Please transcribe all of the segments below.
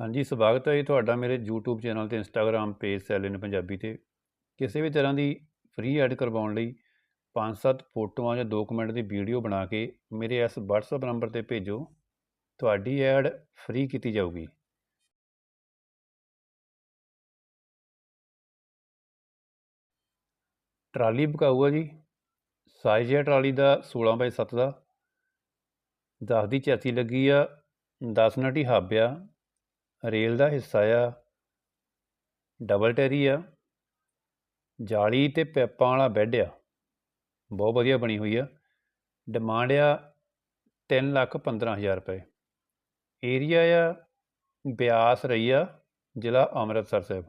ਹਾਂਜੀ, ਸਵਾਗਤ ਹੈ ਜੀ ਤੁਹਾਡਾ ਮੇਰੇ YouTube ਚੈਨਲ ਤੇ Instagram ਪੇਜ ਸੈਲਿਨ ਪੰਜਾਬੀ ਤੇ। ਕਿਸੇ ਵੀ ਤਰ੍ਹਾਂ ਦੀ ਫ੍ਰੀ ਐਡ ਕਰਵਾਉਣ ਲਈ 5-7 ਫੋਟੋਆਂ ਜਾਂ 2 ਮਿੰਟ ਦੀ ਵੀਡੀਓ ਬਣਾ ਕੇ ਮੇਰੇ ਇਸ WhatsApp ਨੰਬਰ ਤੇ ਭੇਜੋ। ਤੁਹਾਡੀ ਐਡ ਫ੍ਰੀ ਕੀਤੀ ਜਾਊਗੀ। ਟਰਾਲੀ ਬਕਾਊ ਆ ਜੀ। ਸਾਈਜ਼ ਹੈ ਟਰਾਲੀ ਦਾ 16 ਬਾਈ 7 ਦਾ। 10 ਦੀ ਚੈਤੀ ਲੱਗੀ ਆ 10 ਨਟੀ ਹੱਬ ਆ। ਰੇਲ ਦਾ ਹਿੱਸਾ ਆ ਡਬਲ ਟੈਰੀ ਆ, ਜਾਲੀ ਤੇ ਪੈਪਾਂ ਵਾਲਾ ਬੈੱਡ ਆ। ਬਹੁਤ ਵਧੀਆ ਬਣੀ ਹੋਈ ਆ। ਡਿਮਾਂਡ ਆ 3 ਲੱਖ 15000 ਰੁਪਏ। ਏਰੀਆ ਆ ਬਿਆਸ ਰਈਆ ਜ਼ਿਲ੍ਹਾ ਅੰਮ੍ਰਿਤਸਰ ਸਾਹਿਬ।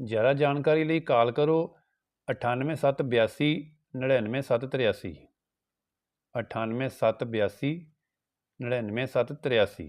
ਜ਼ਿਆਦਾ ਜਾਣਕਾਰੀ ਲਈ ਕਾਲ ਕਰੋ 98782 99783 98782 99783